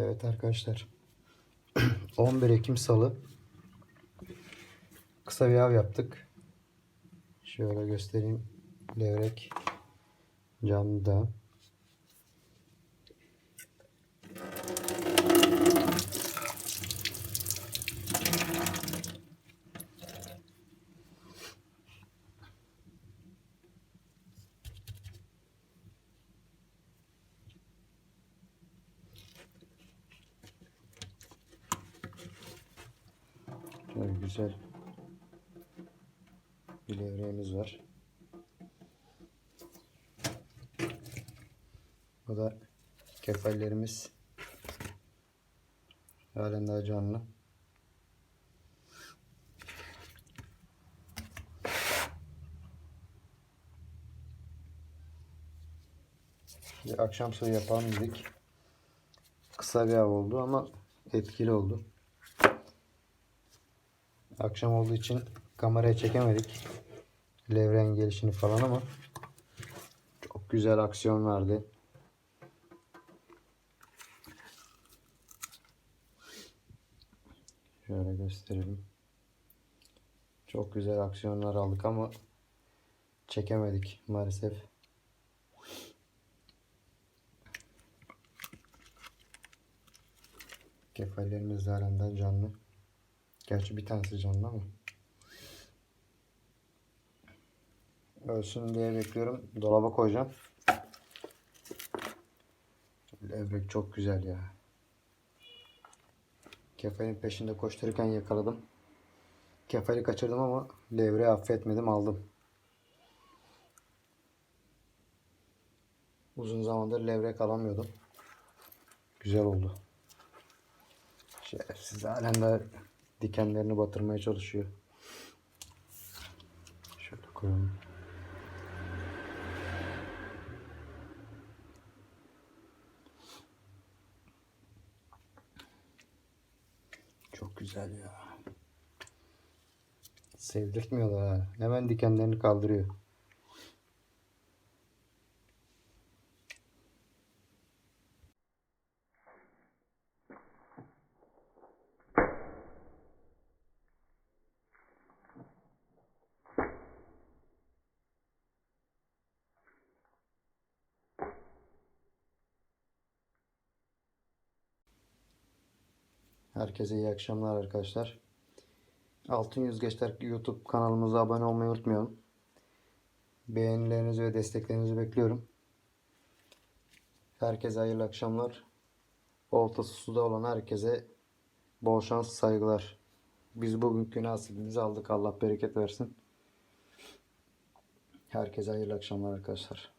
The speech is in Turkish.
Evet arkadaşlar. 11 Ekim Salı. Kısa bir av yaptık. Şöyle göstereyim. Levrek camda. Şöyle güzel bir levreğimiz var. Bu da kefallerimiz. Halen daha canlı. Bir akşam suyu yapalım dedik. Kısa bir av oldu ama etkili oldu. Akşam olduğu için kameraya çekemedik. Levren gelişini falan ama çok güzel aksiyon verdi. Şöyle gösterelim. Çok güzel aksiyonlar aldık ama çekemedik maalesef. Kefallerimiz halen canlı. Gerçi bir tanesi canlı ama. Ölsün diye bekliyorum. Dolaba koyacağım. Levrek çok güzel ya. Kefalin peşinde koştururken yakaladım. Kefali kaçırdım ama levreyi affetmedim aldım. Uzun zamandır levrek alamıyordum. Güzel oldu. Şerefsiz halen de dikenlerini batırmaya çalışıyor. Şöyle koyalım. Çok güzel ya. Sevdirtmiyorlar ha. Hemen dikenlerini kaldırıyor. Herkese iyi akşamlar arkadaşlar. Altın Yüzgeçler YouTube kanalımıza abone olmayı unutmayalım. Beğenilerinizi ve desteklerinizi bekliyorum. Herkese hayırlı akşamlar. Oltası suda olan herkese bol şans, saygılar. Biz bugünkü nasibimizi aldık. Allah bereket versin. Herkese hayırlı akşamlar arkadaşlar.